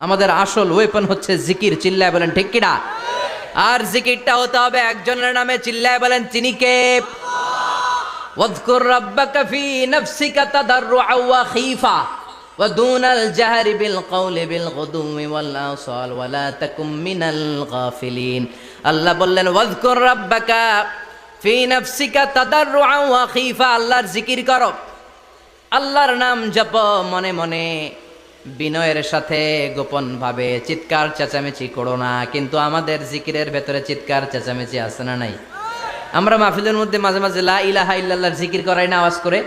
আমাদের আসল ওয়েপন হচ্ছে জিকির চিল্লায় বলেন ঠিক কিনা আর জিকিরটা হতে হবে একজনের নামে চিল্লায় বলেন তিনি কে واذكر ربك في نفسك تضرعا وخيفا ودون الجهر بالقول بالغدو والآصال ولا تكن من الغافلين আল্লাহ বললেন ওয়াজকুর রাব্বাকা ফি নাফসিকা তাদাররুআ ওয়া খীফা আল্লাহর জিকির করো আল্লাহর নাম জপ মনে মনে বিনয়ের সাথে গোপন ভাবে চিৎকার চেঁচামেচি করো না, কিন্তু আমাদের জিকিরের ভেতরে চিৎকার চেঁচামেচি আছে না নাই? আমরা মাহফিলের মধ্যে মাঝে মাঝে লা ইলাহা ইল্লাল্লাহর জিকির করাই না আওয়াজ করে,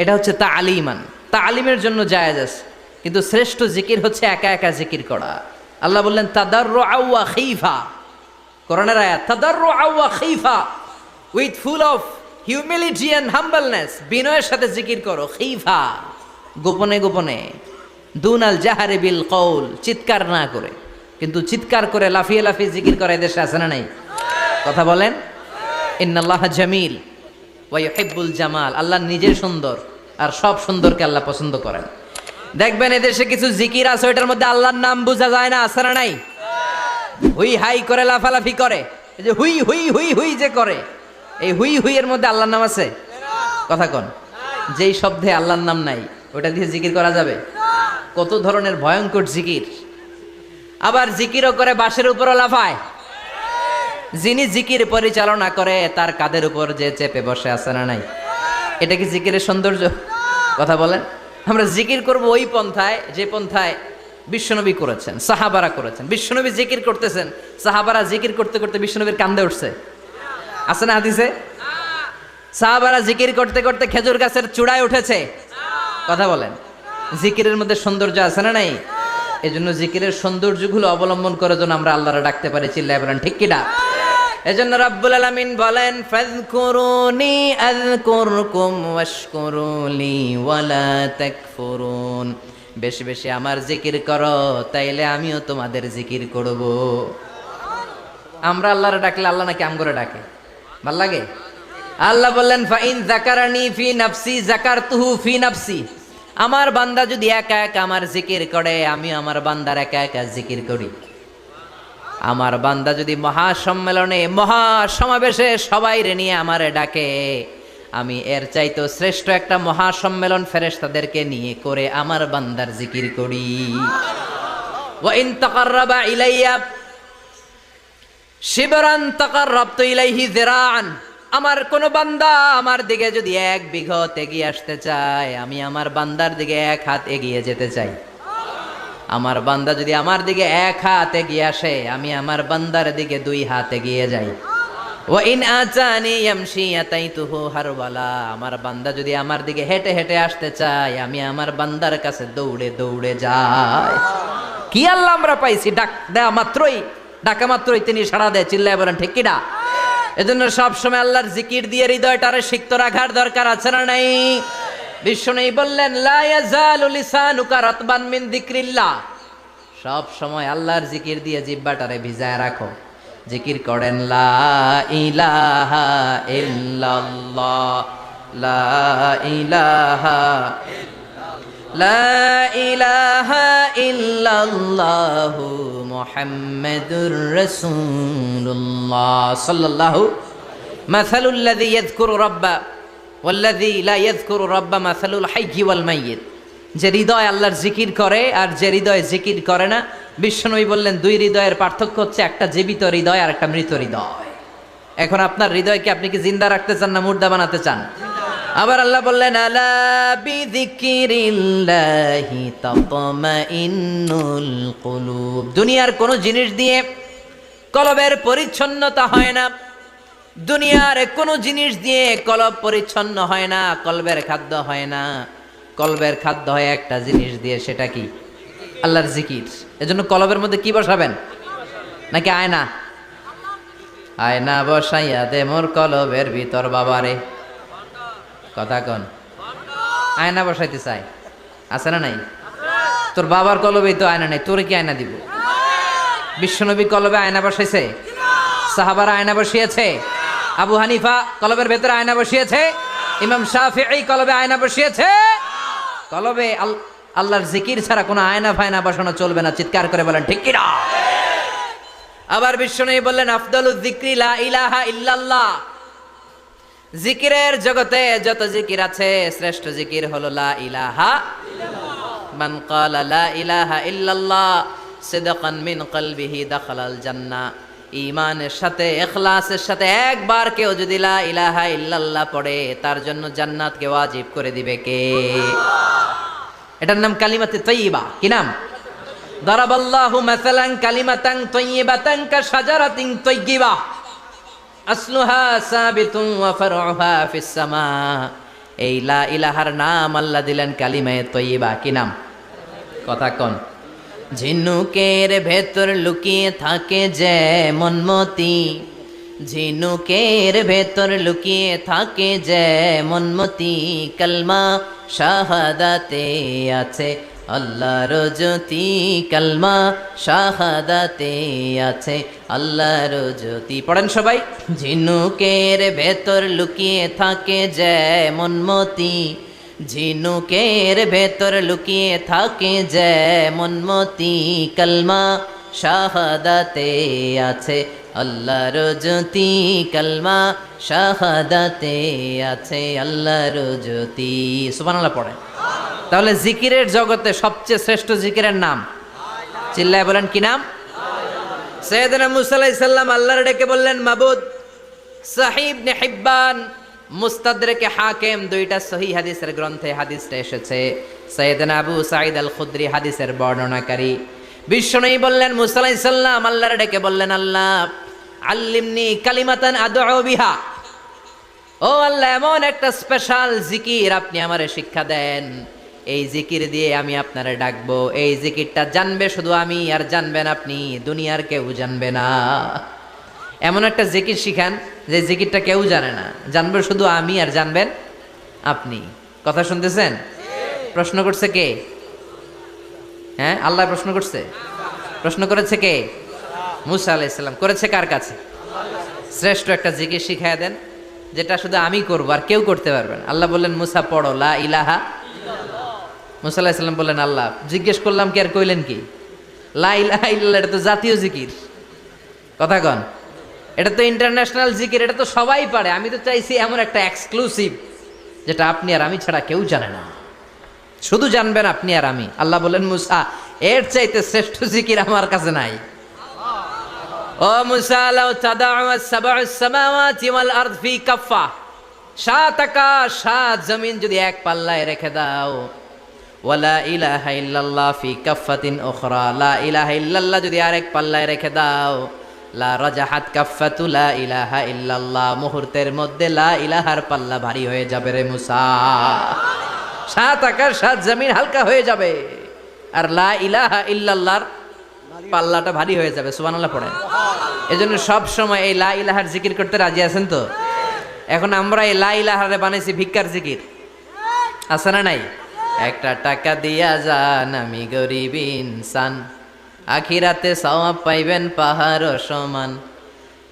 এটা হচ্ছে তা আলিমান তা আলিমের জন্য জায়েজ আছে, কিন্তু শ্রেষ্ঠ জিকির হচ্ছে একা একা জিকির করা। আল্লাহ বললেন তাদার আউয়া খিফা। করোনার আয়াত তাদার আউয়া খিফা with full of humility and humbleness. বিনয়ের সাথে জিকির করো, খিফা। গোপনে গোপনে। দুনাল জাহারে বিল কৌল চিৎকার না করে। কিন্তু চিৎকার করে লাফিয়ে লাফিয়ে জিকির করে এদেশে আছে না নাই? কথা বলেন? ইন্নাল্লাহ জামিল ওয়াইহিব্বুল জামাল, আল্লাহ নিজে সুন্দর আর সব সুন্দরকে আল্লাহ পছন্দ করেন। দেখবেন এদেশে কিছু জিকির আছে, ওইটার মধ্যে আল্লাহর নাম বোঝা যায় না, আছে না নাই? হুই হাই করে, লাফালাফি করে। এই যে হুই হুই হুই হুই যে করে, এই হুই হুই এর মধ্যে আল্লাহর নাম আছে? কথা কন। যেই শব্দে আল্লাহর নাম নাই ওটা দিয়ে জিকির করা যাবে? কত ধরনের ভয়ঙ্কর জিকির। আবার জিকিরও করে বাঁশের উপরও লাফায়। যিনি জিকির পরিচালনা করে, তার কাদের উপর যে চেপে বসে আছে না নাই? এটা কি জিকিরের সৌন্দর্য? কথা বলেন। আমরা জিকির করব ওই পন্থায়, যে পন্থায় বিশ্বনবী করেছেন, সাহাবারা করেছেন। বিশ্বনবী জিকির করতেছেন, সাহাবারা জিকির করতে করতে বিশ্বনবীর কান্দে উঠছে। আছে না হাদিসে? সাহাবারা জিকির করতে করতে খেজুর গাছের চূড়ায় উঠেছে। কথা বলেন। জিকিরের মধ্যে সৌন্দর্য আছে না নাই? এই জন্য জিকিরের সৌন্দর্যগুলো অবলম্বন করে যেন আমরা আল্লাহরা ডাকতে পারি, চিল্লায় বলেন, ঠিক কিনা এজন্য রাব্বুল আলামিন বলেন, ফাযকুরুনি আযকুরকুম ওয়াশকুরুলি ওয়ালা তাকফুরুন। বেশি বেশি আমার জিকির করো, তাইলে আমিও তোমাদের জিকির করব। আমরা আল্লাহরে ডাকলে আল্লাহ নাকি আম করে ডাকে? ভালো লাগে? আল্লাহ বললেন, ফাইন জাকারানি ফি নাফসি জাকারতুহু ফি নাফসি। আমার বান্দা যদি একা একা আমার জিকির করে আমি আমার বান্দার একা একা জিকির করি। আমার বান্দা যদি মহাসম্মেলনে, মহাসমাবেশে সবাই রে নিয়ে আমারে ডাকে, আমি এর চাইতো শ্রেষ্ঠ একটা মহাসম্মেলন ফেরেশতাদেরকে নিয়ে করে আমার বান্দার জিকির করি। ওয়া ইন তাকাররাবা ইলাইয়া, শিবরান তাকাররাবতু ইলাইহি যিরাআন আমার কোন বান্দা আমার দিকে যদি এক বিঘত এগিয়ে আসতে চায়, আমি আমার বান্দার দিকে এক হাত এগিয়ে যেতে চাই। আমার বান্দা যদি আমার দিকে এক হাত এগিয়ে আসে, আমি আমার বান্দার দিকে দুই হাত এগিয়ে যাই। ও ইন আচানি ইয়ামশি আতাইতুহু হারওয়ালা, আমার বান্দা যদি আমার দিকে হেঁটে হেঁটে আসতে চায়, আমি আমার বান্দার কাছে দৌড়ে দৌড়ে যাই। কি আল্লাহ আমরা পাইছি? ডাক দেয়া মাত্রই, ডাকা মাত্রই তিনি সাড়া দেয়, চিল্লায় বলেন, ঠিক কিনা এজন্য সবসময় আল্লাহর জিকির দিয়ে হৃদয়টারে সিক্ত রাখার দরকার আছে না নাই? বিষ্ণু বললেন মিন যিকরিল্লাহ। সব সময় আল্লাহর জিকির দিয়ে জিব্বাটারে ভিজায় রাখো। জিকির করেন, লা ইলাহা ইল্লাল্লাহ। লা ইলাহা লা ইলাহা ইল্লাল্লাহু। মুহাম্মাদুর রাসূলুল্লাহ সাল্লাল্লাহু মাসালুল ইয়াযকুরু রাব্বা ওয়াল্লাযী লা ইয়াযকুরু রাব্বা মাসালুল হাইয়্যি ওয়াল মাইয়িত। যে হৃদয় আল্লাহর জিকির করে আর যে হৃদয় জিকির করে না, বিশ্বনবী বললেন, দুই হৃদয়ের পার্থক্য হচ্ছে একটা জীবিত হৃদয় আর একটা মৃত হৃদয়। এখন আপনার হৃদয়কে আপনি কি জিন্দা রাখতে চান না মুর্দা বানাতে চান? আবার আল্লাহ বললেন দুনিয়ার কোন জিনিস দিয়ে কলবের পরিচ্ছন্নতা হয় না। দুনিয়ার কোনো জিনিস দিয়ে কলব পরিচ্ছন্ন হয় না, কলবের খাদ্য হয় না। কলবের খাদ্য হয় একটা জিনিস দিয়ে, সেটা কি? আল্লাহর জিকির। এজন্য কলবের মধ্যে কি বসাবেন? নাকি আয়না? আয়না বসাইয়া দে মোর কলবের ভিতর বাবারে। কথা কন আয়না বসাইতে চাই। আছে না নাই? তোর বাবার কলবেই তো আয়না নাই, তোরে কি আয়না দিব? বিশ্বনবী কলবে আয়না বসাইছে? সাহাবারা আয়না বসিয়েছে? আবু হানিফা কলবের ভেতরে আয়না বসিয়েছে? ইমাম শাফি কলবে আয়না বসিয়েছে? কলবে আল আল্লাহর জিকির ছাড়া কোনো আয়না ফায়না বসানো চলবে না, চিৎকার করে বলেন, ঠিক কিনা? আবার বিশ্বনবী বললেন আফদালু যিকরি লা ইলাহা ইল্লাল্লাহ। জিকিরের জগতে যত জিকির আছে শ্রেষ্ঠ জিকির হলো লা ইলাহা মান ক্বালা লা ইলাহা ইল্লাল্লাহ সিদকান মিন কলবিহি দাখালাল জান্নাহ। ঈমানের সাথে ইখলাসের সাথে একবার কেউ যদি লা ইলাহা ইল্লাল্লাহ পড়ে তার জন্য জান্নাত জান্নাতকে ওয়াজিব করে দিবে কে? এটার নাম কালিমাতে তৈয়বা। কি নাম? দারাবাল্লাহু মাসালান কালিমাতান তৈয়বাতান কা শাজারাতিন তৈয়বা। আসলুহা সাবিতুন ওয়া ফারউহা ফিস সামা। এই লা ইলাহার নাম আল্লাহ দিলেন কালিমায়ে তৈয়বা। কি নাম? কথা কোন। ঝিনুকের ভেতর লুকিয়ে থাকে যে মনমতি। ঝিনুকের ভেতর লুকিয়ে থাকে যে মনমতি। কলমা শাহাদাতে আছে আল্লাহর জ্যোতি কলমা শাহাদাতে আছে। আল্লাহর জ্যোতি পড়েন সবাই। ঝিনুকের ভেতর লুকিয়ে থাকে যে মনমতি ঝিনুকের ভেতর লুকিয়ে থাকে যে মনমতি কলমা শাহাদাতে আছে। আল্লাহর জ্যোতি কলমা শাহাদাতে আছে আল্লাহর জ্যোতি সুবহানাল্লাহ পড়ে তাহলে জিকিরের জগতে সবচেয়ে শ্রেষ্ঠ জিকিরের নাম? চিল্লায় বলেন, কি নাম? সৈয়দনা মুসা আলাইহিস সালাম আল্লাহর ডেকে বললেন, মাবুদ সাহিব নে হিব্বান, মুস্তাদরেকে হাকিম, দুইটা সহি হাদিসের গ্রন্থে হাদিসটা এসেছে। সৈয়দনা আবু সাঈদ আল খুদরি হাদিসের বর্ণনাকারী। বিশ্বনবী বললেন, মুসা আলাইহিস সালাম আল্লাহর ডেকে বললেন, আল্লাহ আল্লিমনি কালিমাতান বিহা। ও আল্লাহ, এমন একটা স্পেশাল জিকির আপনি আমারে শিক্ষা দেন। এই জিকির দিয়ে আমি আপনারে ডাকবো। এই জিকিরটা জানবে শুধু আমি, আর জানবেন আপনি, দুনিয়ার কেউ জানবে না। এমন একটা জিকির শিখান, যে জিকিরটা কেউ জানে না। জানবে শুধু আমি, আর জানবেন আপনি। কথা শুনতেছেন? প্রশ্ন করছে কে? হ্যাঁ আল্লাহ প্রশ্ন করছে? প্রশ্ন করেছে কে? মুসা আলাইসাল্লাম করেছে কার কাছে? শ্রেষ্ঠ একটা জিকির শিখায় দেন, যেটা শুধু আমি করব আর কেউ করতে পারবেন আল্লাহ বললেন, মুসা, পড়ো, লা ইলাহা মুসা আলাহিসাল্লাম বললেন, আল্লাহ, জিজ্ঞেস করলাম কি আর কইলেন কি? লা ইলাহা ইল্লাল্লাহ, এটা তো জাতীয় জিকির। কথা কন, এটা তো ইন্টারন্যাশনাল জিকির, এটা তো সবাই পারে। আমি তো চাইছি এমন একটা এক্সক্লুসিভ যেটা আপনি আর আমি ছাড়া কেউ জানে না। শুধু জানবেন আপনি আর আমি। আল্লাহ বলেন মুসা, এর চাইতে শ্রেষ্ঠ জিকির আমার কাছে নাই। ও লাউ জমিন যদি এক পাল্লায় রেখে দাও। ইলাহা লা যদি পাল্লায় রেখে দাও। লা ইলাহা মুহূর্তের মধ্যে লা ইলাহার পাল্লা ভারী হয়ে যাবে রে মুসা। সাত আকাশ সাত জমিন হালকা হয়ে যাবে। আর লা ইলাহা ইল্লাল্লাহর পাল্লাটা ভারী হয়ে যাবে, সুবহানাল্লাহ পড়েন। এজন্য সব সময় এই লা ইলাহার জিকির করতে রাজি আছেন তো? এখন আমরা এই লা ইলাহারে বানাইছি ভিক্ষার জিকির। আছে না নাই? একটা টাকা দিয়া যান আমি গরিব ইনসান। আখিরাতে সওয়াব পাইবেন পাহাড় সমান।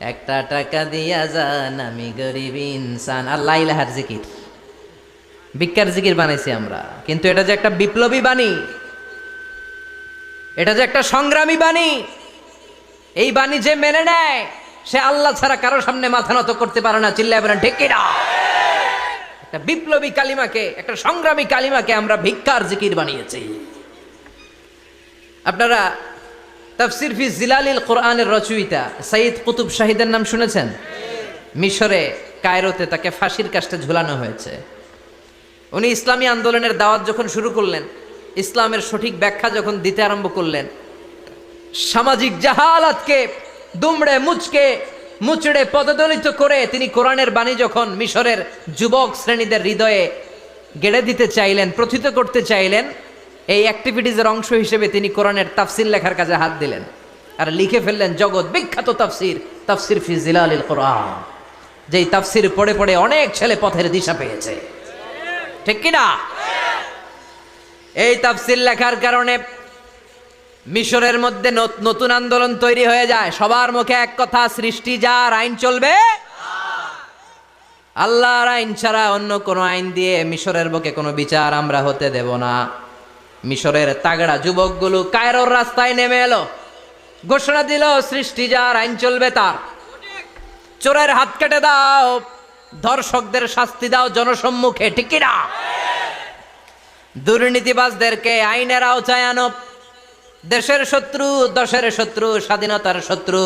একটা টাকা দিয়া যান আমি গরিব ইনসান। আর লা ইলাহার জিকির। ভিক্ষার জিকির বানাইছি আমরা। কিন্তু এটা যে একটা বিপ্লবী বাণী। এটা যে একটা সংগ্রামী বাণী, এই বাণী যে মেনে নেয়, সে আল্লাহ ছাড়া কারোর সামনে মাথা নত করতে পারে না। চিল্লায় বলেন, ঠিক কিনা? একটা বিপ্লবী কালিমাকে, একটা সংগ্রামী কালিমাকে আমরা ভিক্ষার জিকির বানিয়েছি। আপনারা তাফসির ফি জিলালিল কোরআনের রচয়িতা সঈদ কুতুব শাহিদের নাম শুনেছেন? মিশরে, কায়রোতে তাকে ফাঁসির কাষ্টে ঝুলানো হয়েছে। উনি ইসলামী আন্দোলনের দাওয়াত যখন শুরু করলেন ইসলামের সঠিক ব্যাখ্যা যখন দিতে আরম্ভ করলেন, সামাজিক জাহালাতকে, দুমড়ে মুচকে, মুচড়ে পদদলিত করে তিনি কোরআনের বাণী যখন মিশরের যুবক শ্রেণীদের হৃদয়ে গেড়ে দিতে চাইলেন, প্রথিত করতে চাইলেন, এই অ্যাক্টিভিটিজের অংশ হিসেবে তিনি কোরআনের তাফসির লেখার কাজে হাত দিলেন। আর লিখে ফেললেন জগৎ, বিখ্যাত তাফসির তাফসির ফি জিলালিল কোরআন। যেই তাফসির পড়ে পড়ে অনেক ছেলে পথের দিশা পেয়েছে। ঠিক কিনা? এই তাফসিল লেখার কারণে মিশরের মধ্যে নত- নতুন আন্দোলন তৈরি হয়ে যায়। সবার মুখে এক কথা, সৃষ্টি যার আইন চলবে, আল্লাহর আইন ছাড়া অন্য কোনো আইন দিয়ে মিশরের বুকে কোনো বিচার আমরা হতে দেব না। মিশরের তাগড়া যুবকগুলো কায়রোর রাস্তায় নেমে এলো। ঘোষণা দিল, সৃষ্টি যার আইন চলবে তার। চোরের হাত কেটে দাও, ধর্ষকদের শাস্তি দাও জনসম্মুখে, ঠিক না দুর্নীতিবাজদেরকে আইনের আওতায় আনো দেশের শত্রু, দশের শত্রু, স্বাধীনতার শত্রু,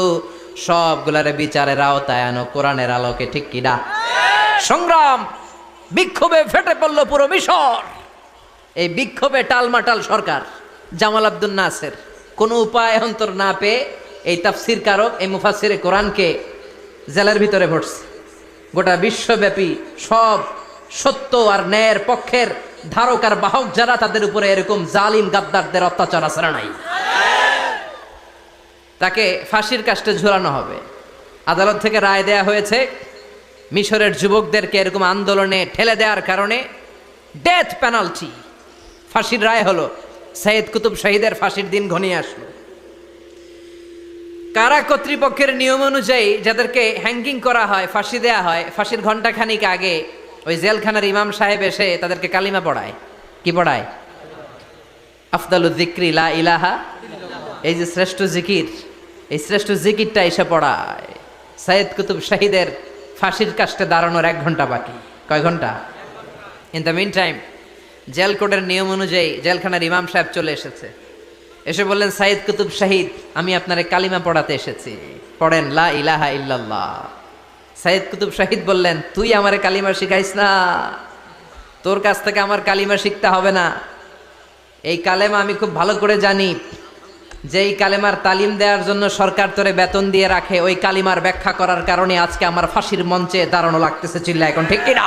সবগুলারে বিচারের আওতায় আনো কোরআনের আলোকে, ঠিক কিনা সংগ্রাম বিক্ষোভে ফেটে পড়ল পুরো মিশর। এই বিক্ষোভে টালমাটাল সরকার, জামাল আব্দুল নাসের। কোনো উপায় অন্তর না পেয়ে এই তাফসির কারক, এই মুফাসিরে কোরআনকে জেলের ভিতরে ভরছে। গোটা বিশ্বব্যাপী সব সত্য আর ন্যায়ের পক্ষের ধারক আর বাহক যারা তাদের উপরে এরকম জালিম গাদ্দারদের অত্যাচার না নাই? তাকে ফাঁসির কাষ্টে ঝুলানো হবে। আদালত থেকে রায় দেয়া হয়েছে, মিশরের যুবকদেরকে এরকম আন্দোলনে ঠেলে দেওয়ার কারণে ডেথ পেনাল্টি ফাঁসির রায় হলো, সৈয়দ কুতুব শহীদের ফাঁসির দিন ঘনিয়ে আসলো। কারা কর্তৃপক্ষের নিয়ম অনুযায়ী যাদেরকে হ্যাঙ্গিং করা হয়, ফাঁসি দেয়া হয়, ফাঁসির ঘন্টাখানিক আগে ওই জেলখানার ইমাম সাহেব এসে তাদেরকে কালিমা পড়ায়। কি পড়ায়? আফদালুদ্দিক্রি লা ইলাহা এই যে শ্রেষ্ঠ জিকির, এই শ্রেষ্ঠ জিকিরটা এসে পড়ায়। সৈয়দ কুতুব শাহিদের ফাঁসির কাস্টে দাঁড়ানোর এক ঘণ্টা বাকি। কয় ঘণ্টা? In the meantime jail কোডের নিয়ম অনুযায়ী জেলখানার ইমাম সাহেব চলে এসেছে। এসে বললেন সাইদ কুতুব শাহিদ, আমি আপনারে কালিমা পড়াতে এসেছি। পড়েন, লা ইলাহা ইল্লাল্লাহ। সাইদ কুতুব শাহিদ বললেন, তুই আমার কালিমা শিখাইস না। তোর কাছ থেকে আমার কালিমা শিখতে হবে না। এই কালেমা আমি খুব ভালো করে জানি। যে এই কালেমার তালিম দেওয়ার জন্য সরকার তোরে বেতন দিয়ে রাখে, ওই কালিমার ব্যাখ্যা করার কারণে আজকে আমার ফাঁসির মঞ্চে দাঁড়ানো লাগতেছে চিল্লা এখন ঠিক কিনা?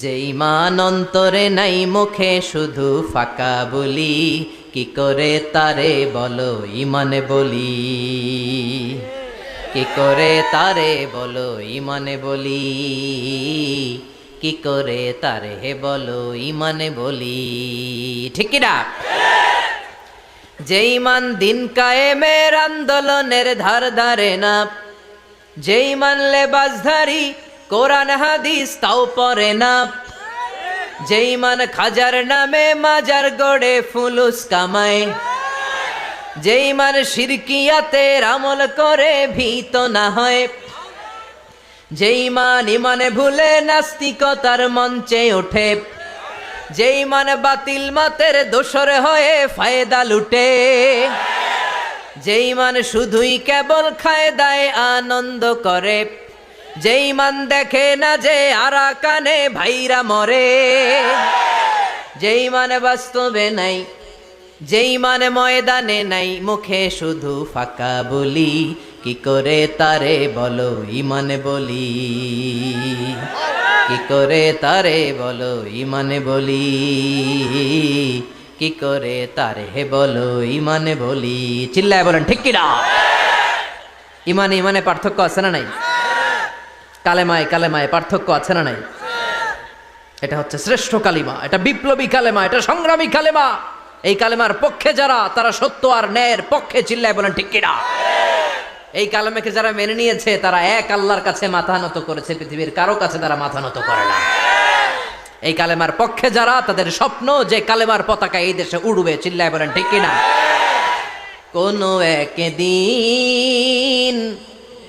যে ইমান অন্তরে নাই মুখে শুধু ফাঁকা বলি, কি করে তারে বলো ইমানে বলি? কি করে তারে বলো ইমানে বলি? কি করে তারে বলো ইমানে বলি? ঠিক না? যে ইমান দিন কায়েমের আন্দোলনের ধার ধারে না, যেই মানলে বাজধারী কোরআন, হাদিস তাও পরে না। যেই মান খাজার নামে মাজার গড়ে ফুলুস কামায়। যেই মান শিরকিয়াতের আমল করে ভীত না হয়। যেই মান ইমানে ভুলে নাস্তিকতার মঞ্চে ওঠে। যেই মান বাতিল মাতের দোসর হয়ে ফায়দা লুটে। যেই মান শুধুই কেবল খায় দায় আনন্দ করে। যেই মান দেখে না যে আরা কানে ভাইরা মরে, যেই মানে বাস্তবে নাই, যেই মানে ময়দানে নাই, মুখে শুধু ফাঁকা বলি, কি করে তারে বলো ইমানে বলি? কি করে তারে বলো ইমানে বলি? কি করে তারে বলো ইমানে বলি? চিল্লায় বলেন, ঠিক কিনা? ইমানে ইমানে পার্থক্য আছে না নাই? কালেমায় কালেমায় পার্থক্য আছে না নাই? এটা হচ্ছে শ্রেষ্ঠ কালিমা, এটা বিপ্লবী কালেমা, এটা সংগ্রামী কালেমা। এই কালেমার পক্ষে যারা, তারা সত্য আর ন্যায়ের পক্ষে চিল্লায় বলেন, ঠিক কিনা? এই কালেমাকে যারা মেনে নিয়েছে, তারা এক আল্লাহর কাছে মাথা নত করেছে, পৃথিবীর কারও কাছে তারা মাথা নত করে না। এই কালেমার পক্ষে যারা, তাদের স্বপ্ন যে কালেমার পতাকা এই দেশে উড়বে, চিল্লায় বলেন, ঠিক কিনা? কোনো একদিন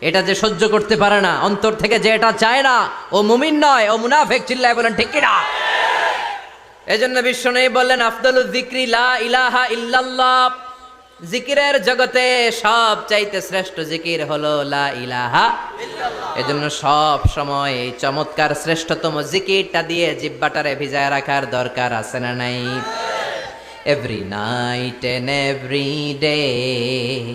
এটা যে সহ্য করতে পারে না অন্তর থেকে যে এটা চায় না ও মুমিন নয় ও মুনাফেক চিল্লায় বলেন ঠিক কিনা? জন্য বিশ্ব নেই বললেন আফদলুল জিক্রি লা ইলাহা ইল্লাল্লাহ। জিকিরের জগতে সব চাইতে শ্রেষ্ঠ জিকির হলো লা ইলাহা এজন্য সব সময় এই চমৎকার শ্রেষ্ঠতম জিকিরটা দিয়ে জিব্বাটারে ভিজায় রাখার দরকার আছে না নাই? Every night and every day,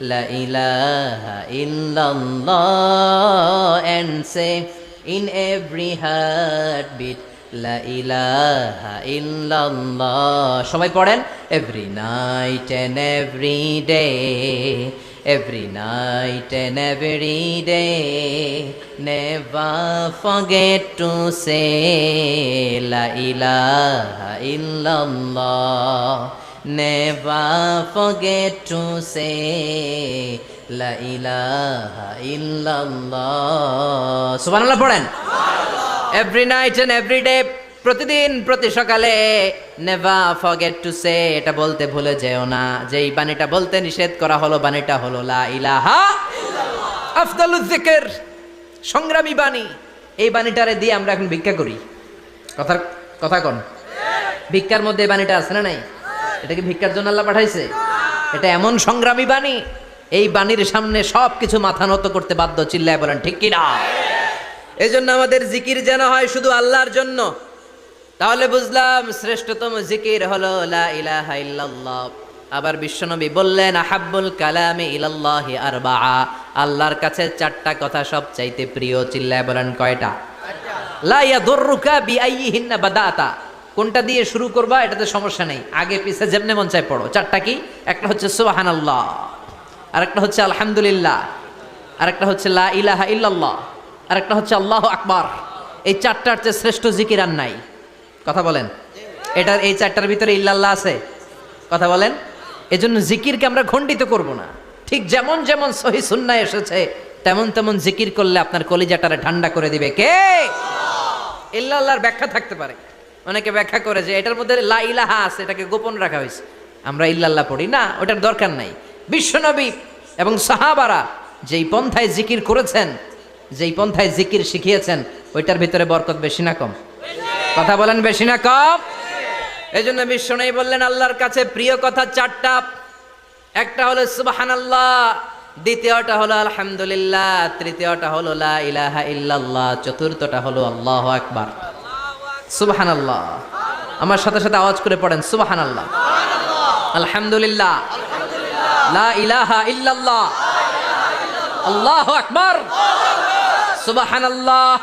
La ilaha illallah and say in every heartbeat La ilaha illallah সবাই পড়েন every night and every day every night and every day never forget to say La ilaha illallah never forget to say, La ilaha illallah. সুবহানাল্লাহ পড়েন। Every night and every day প্রতিদিন, প্রতি সকালে never forget to say এটা বলতে ভুলে যেও না। যে এই বাণীটা বলতে নিষেধ করা হলো, বাণীটা হলো লা ইলাহা আফদালুজ জিকির সংগ্রামী বাণী। এই বাণীটারে দিয়ে আমরা এখন ভিক্ষা করি। কথা কথা কোন। ভিক্ষার মধ্যে এই বাণীটা আছে না নাই? এটা কি ভিক্ষার জন্য আল্লাহ পাঠাইছে? এটা এমন সংগ্রামী বাণী, এই বাণীর সামনে সব কিছু মাথা নত করতে বাধ্য, চিল্লায় বলেন, ঠিক কিনা? এই জন্য আমাদের জিকির যেন হয় শুধু আল্লাহর জন্য। তাহলে বুঝলাম শ্রেষ্ঠতম জিকির হলো লা ইলাহা ইল্লাল্লাহ। আবার বিশ্বনবী বললেন, আহাব্বুল কালামে ইলাল্লাহি আরবাআ। আল্লাহর কাছে চারটা কথা সব চাইতে প্রিয়, চিল্লায় বলেন, কয়টা? লা ইয়াদুররুকা বিআইয়িহিন্না বাদাতা। কোনটা দিয়ে শুরু করবা এটাতে সমস্যা নেই। আগে পিছে যেমনে মন চাই পড়ো। চারটা কি? একটা হচ্ছে সুবহানাল্লাহ, আরেকটা হচ্ছে আলহামদুলিল্লাহ, আরেকটা হচ্ছে লা ইলাহা ইল্লাল্লাহ, আরেকটা হচ্ছে আল্লাহ আকবার। এই চারটার চেয়ে শ্রেষ্ঠ জিকির আর নাই। কথা বলেন? এটার, এই চারটার ভিতরে ইল্লাল্লাহ আছে? কথা বলেন? এজন্য জিকিরকে আমরা খণ্ডিত করব না। ঠিক যেমন যেমন সহি সুন্না এসেছে, তেমন তেমন জিকির করলে আপনার কলিজাটারে ঠান্ডা করে দিবে। কে? ইল্লাল্লাহর ব্যাখ্যা থাকতে পারে। অনেকে ব্যাখ্যা করে যে এটার মধ্যে লা ইলাহা আছে, এটাকে গোপন রাখা হয়েছে। আমরা ইল্লাল্লাহ পড়ি। না, ওটার দরকার নাই। বিশ্বনবী এবং সাহাবারা যেই পন্থায় জিকির করেছেন, যেই পন্থায় জিকির শিখিয়েছেন, ওইটার ভিতরে বরকত বেশি না কম? কথা বলেন বেশি না কম? এই জন্য বিশ্বনবী বললেন, আল্লাহর কাছে প্রিয় কথা চারটা। একটা হলো সুবাহান আল্লাহ দ্বিতীয়টা হলো আলহামদুলিল্লাহ, তৃতীয়টা হলো লা ইলাহা ইল্লাল্লাহ, চতুর্থটা হলো আল্লাহ আকবার। সুবাহান আল্লাহ আমার সাথে সাথে আওয়াজ করে পড়েন সুবাহান আল্লাহ আলহামদুলিল্লাহ। লা ইলাহা ইল্লাল্লাহ। আল্লাহ আকবার। সুবাহান আল্লাহ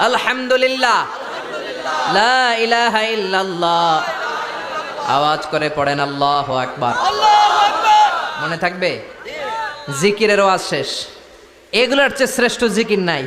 আলহামদুলিল্লাহ। লা ইলাহা ইল্লাল্লাহ। আওয়াজ করে পড়েন, আল্লাহ আকবার। মনে থাকবে? জিকিরের ওয়াজ শেষ। এগুলোর চেয়ে শ্রেষ্ঠ জিকির নাই।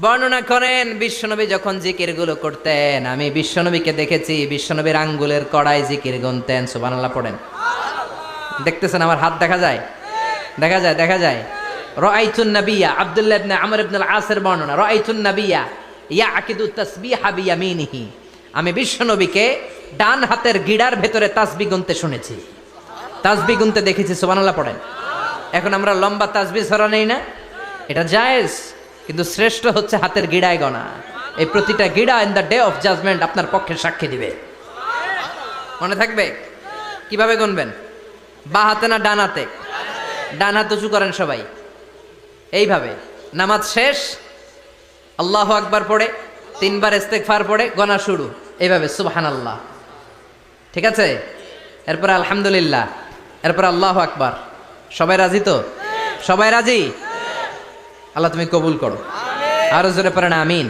বর্ণনা করেন, বিশ্বনবী যখন জিকিরগুলো করতেন, আমি বিশ্বনবীকে দেখেছি, বিশ্বনবীর আঙ্গুলের কড়াই জিকির গুনতেন, সুবহানাল্লাহ পড়েন। দেখতেছেন আমার হাত দেখা যায়? দেখা যায় দেখা যায়। রাআইতুন নাবিয়া, আব্দুল্লাহ ইবনে আমর ইবনুল আসের বর্ণনা, রাআইতুন নাবিয়া, ইয়াকিদু তাসবিহা বিয়ামিনিহি। আমি বিশ্বনবীকে ডান হাতের গিড়ার ভেতরে তাসবি গুনতে শুনেছি। তাসবি গুনতে দেখেছি, সুবহানাল্লাহ পড়েন। এখন আমরা লম্বা তাসবি ছড়া নেই না? এটা জায়েজ? কিন্তু শ্রেষ্ঠ হচ্ছে হাতের গিড়ায় গণা। এই প্রতিটা গিড়া in the day of judgement আপনার পক্ষে সাক্ষী দিবে। মনে থাকবে? কীভাবে গুনবেন? বা হাতে না ডান হাতে? ডান হাত উঁচু করেন সবাই। এইভাবে। নামাজ শেষ, আল্লাহ আকবার পড়ে, তিনবার ইস্তেকফার পড়ে গনা শুরু। এইভাবে সুবহান আল্লাহ ঠিক আছে? এরপর আলহামদুলিল্লাহ। এরপর আল্লাহ আকবার। সবাই রাজি তো? সবাই রাজি? আল্লাহ তুমি কবুল করো। আরও জোরে পারেন আমিন।